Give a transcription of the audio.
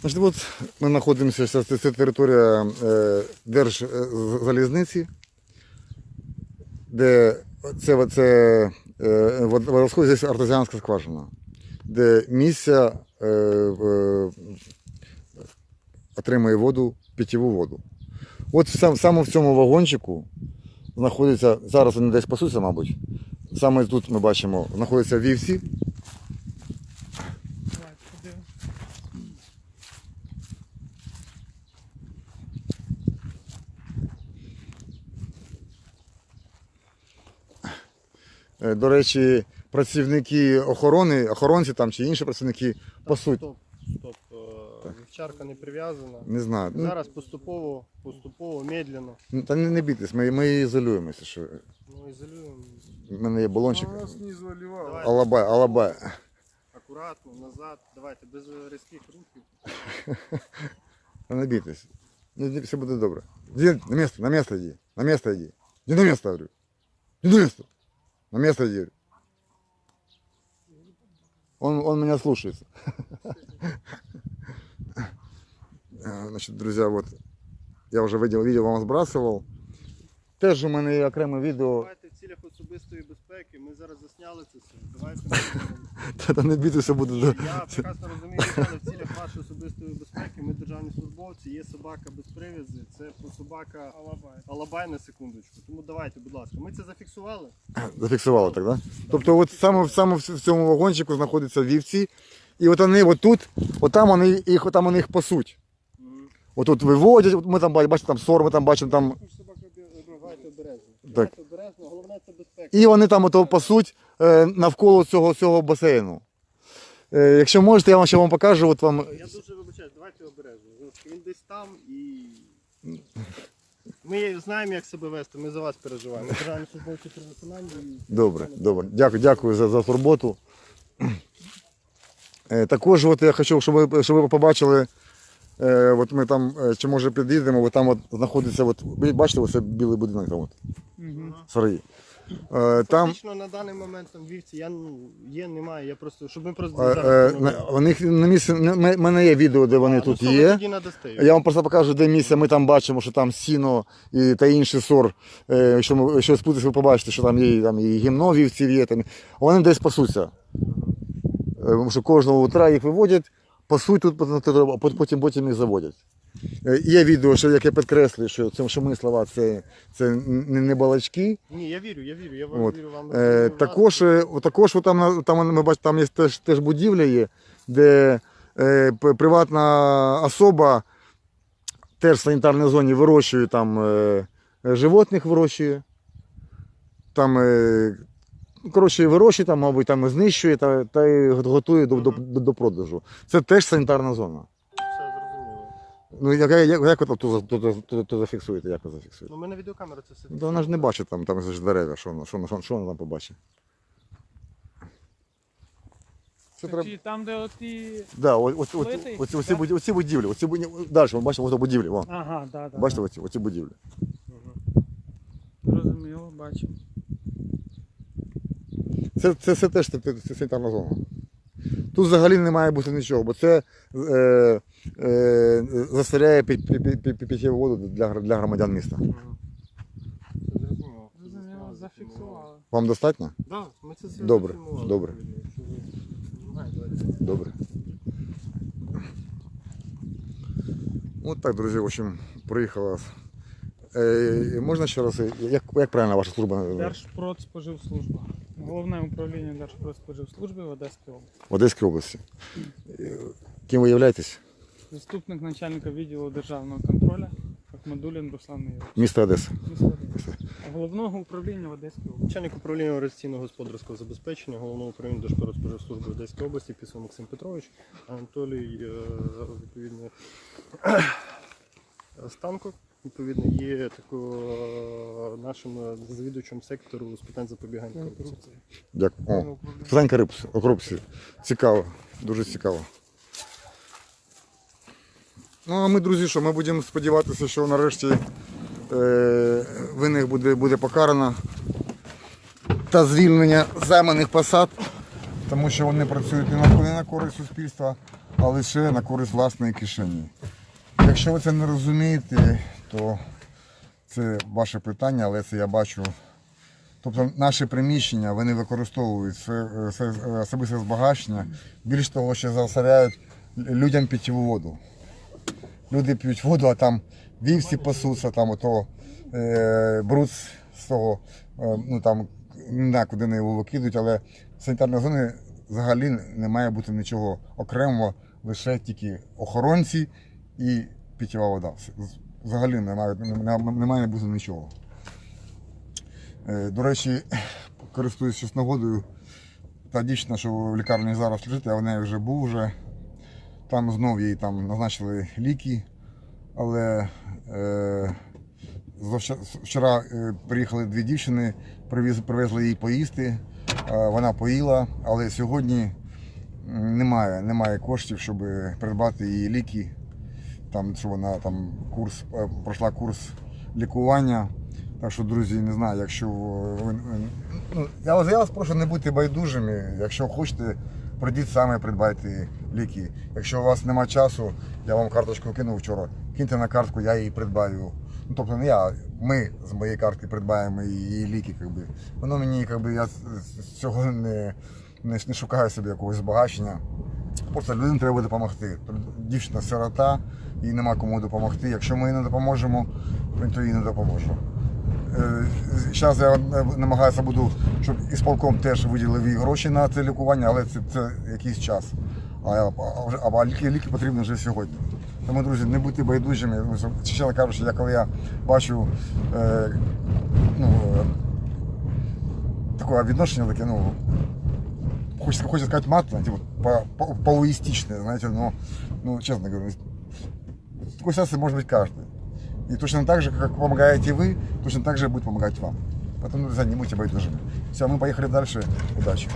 Значить, от ми знаходимося, це, територія е, Держзалізниці, де це, це е, водосход, здесь артезіанська скважина, де місця е, е, отримує воду, питьову воду. От сам, саме в цьому вагончику знаходиться, зараз вони десь пасуться, мабуть. Саме тут ми бачимо, знаходяться вівці. До речі, працівники охорони, охоронці там чи інші працівники пасуть. Стоп, стоп. е, Вівчарка не прив'язана. Не знаю. Ну, Зараз поступово, поступово, медленно. Та не, не бійтесь, ми, ми ізолюємося. Що... Ну, ізолюємо. У мене є балончик. Нас не заливало. Давай. Алабай, алабай. Акуратно, назад. Давайте, без різких рухів. Та не бійтесь. Ну, ні, все буде добре. Іди на місце, на місце йди. На місце йди. Іди на місце, говорю. Іди на місце. На місце йди. говорю. Он, он меня слушается. Э, Значит, друзья, вот я вже видео, відео вам збрасував. Теж у мене є окреме відео. Цілях особистої безпеки. Ми зараз засняли це все. Давайте ми Та, не бійтеся буде. Я прекрасно розумію, що в цілях вашої особистої безпеки ми державні службовці, є собака без прив'язи, це собака Алабай. Алабай на секундочку. Тому давайте, будь ласка, ми це зафіксували. Зафіксували так, да? Тобто от саме, саме в цьому вагончику знаходяться вівці. І от вони отут, отам вони їх, отам вони їх пасуть. Отут виводять, от ми там бачимо, бачите, там сор, ми там бачимо там. Давайте обережно. Так. Головне це безпека. І вони там ото пасуть е, навколо цього, цього басейну. Е, якщо можете, я вам ще вам покажу. От вам... Я дуже вибачаюсь, давайте обережно. Знову ж таки, Він десь там і. Ми знаємо, як себе вести, ми за вас переживаємо. Ми державні службовці при виконанні. і- Добре, добре. Дякую, дякую за, за турботу. Е, також от я хочу, щоб ви, щоб ви побачили. Е, от ми там, е, чи може під'їдемо, от там от знаходиться, от, ви бачите, оце білий будинок там от, Угу. сараї. Е, там Фактично на даний момент там вівці я ну, є, немає. Я просто, щоб ми просто е, е, не на, у них на місці, на- в мене є відео, де вони А, тут ну, є. Я вам просто покажу, де місце. Ми там бачимо, що там сіно і та інший сор. Е, Якщо ми якщо спутись, ви побачите, що там є і, там, і гімно вівців є. Там. Вони десь пасуться. Е, Тому що кожного утра їх виводять, пасуть тут, потім, потім, потім їх заводять. Е, Є відео, що яке підкреслює, що, це, що ми слова це, це не, не балачки. Ні, я вірю, я вірю, я вам От. вірю вам. Е, також, е, також там, там ми бачимо, там є теж, теж будівля є, де е, приватна особа теж в санітарній зоні вирощує там е, животних вирощує. Там, е, коротше, вирощує, там, мабуть, там знищує та, та й готує до, до, до, до продажу. Це теж санітарна зона. Все зрозуміло. Ну, як, як, як ви то, то зафіксуєте? Як ви зафіксуєте? Ну, ми на відеокамеру це все. Ну, Вона ж не бачить там, там ж дерева, що вона, що, вона- що вона там побачить. Це треба... Там, де оті. Да, ось, ось, ось, Плити? Да? оці, оці будівлі, оці будівлі, далі, ми бачимо, ось будівлі, вон. Ага, да, да. Бачите, оці, оці будівлі. да. Зрозуміло, бачу. Це, це, це теж це, це санітарна зона. Тут взагалі не має бути нічого, бо це е, е, засоряє питьєву воду для, для громадян міста. Зафіксували. Вам достатньо? Да, ми це все Добре, добре. Добре. От так, друзі, в общем, приїхала. Е, можна ще раз, як, як правильно ваша служба? Держпродспоживслужба. Головне управління Держпродспоживслужби в Одеській області. В Одеській області. Е, Ким ви являєтесь? Заступник начальника відділу державного контролю Ахмадулін Руслан Ігорович. Місто Одеса. Місто Одеса. Головного управління в Одеській області. Начальник управління організаційного господарського забезпечення головного управління Держпродспоживслужби Одеської області Пісов Максим Петрович, Анатолій е, відповідно Станко. Відповідно, є тако, е, нашим е, завідувачем сектору з питань запобігання корупції. Дякую. О, питань корупції. корупції. Цікаво, дуже цікаво. Ну, а ми, друзі, що ми будемо сподіватися, що нарешті е, винних буде, буде покарано та звільнення займаних посад, тому що вони працюють не на, не на користь суспільства, а лише на користь власної кишені. Якщо ви це не розумієте, то це ваше питання, але це я бачу. Тобто наші приміщення вони використовують своє своє особисте збагачення, більш того, що заосеряють людям питтєву воду. Люди п'ють воду, а там вівці пасуться, там ото е, бруд з того, е, ну там не куди вони його викидують, але в санітарній зоні взагалі не має бути нічого окремого, лише тільки охоронці і питєва вода. Взагалі немає, немає бути нічого. Е, До речі, користуючись нагодою, та дівчина, що в лікарні зараз лежить, я в неї вже був вже. Там знов їй там назначили ліки, але е, вчора е, приїхали дві дівчини, привіз, привезли їй поїсти. Е, вона поїла, але сьогодні немає, немає коштів, щоб придбати її ліки. Там, що вона там курс, е, пройшла курс лікування. Так що, друзі, не знаю, якщо ви, ну, я, вас, я вас прошу не бути байдужими. Якщо хочете, прийдіть саме, придбайте ліки. Якщо у вас немає часу, я вам карточку кинув вчора. Киньте на картку, я її придбаю. Ну, тобто не я, ми з моєї картки придбаємо її ліки. Якби. Воно мені, якби, я з цього не, не, не шукаю собі якогось збагачення. Просто людям треба допомогти. Дівчина сирота, їй нема кому допомогти. Якщо ми їй не допоможемо, то їй не допоможемо. Зараз я е, намагаюся буду, щоб ісполком теж виділив їй гроші на це лікування, але це, це якийсь час. А, а, ліки, ліки потрібні вже сьогодні. Тому, друзі, не будьте байдужими. Чесно кажучи, я коли я бачу е, ну, е, таке відношення, таке, ну, хочется, хочется сказать мат, знаете, вот, по, знаете, но, ну, честно говоря, такой ситуации может быть каждый. И точно так же, как помогаете вы, точно так же будет помогать вам. Поэтому, не будьте байдужими. Все, мы поехали дальше. Удачи.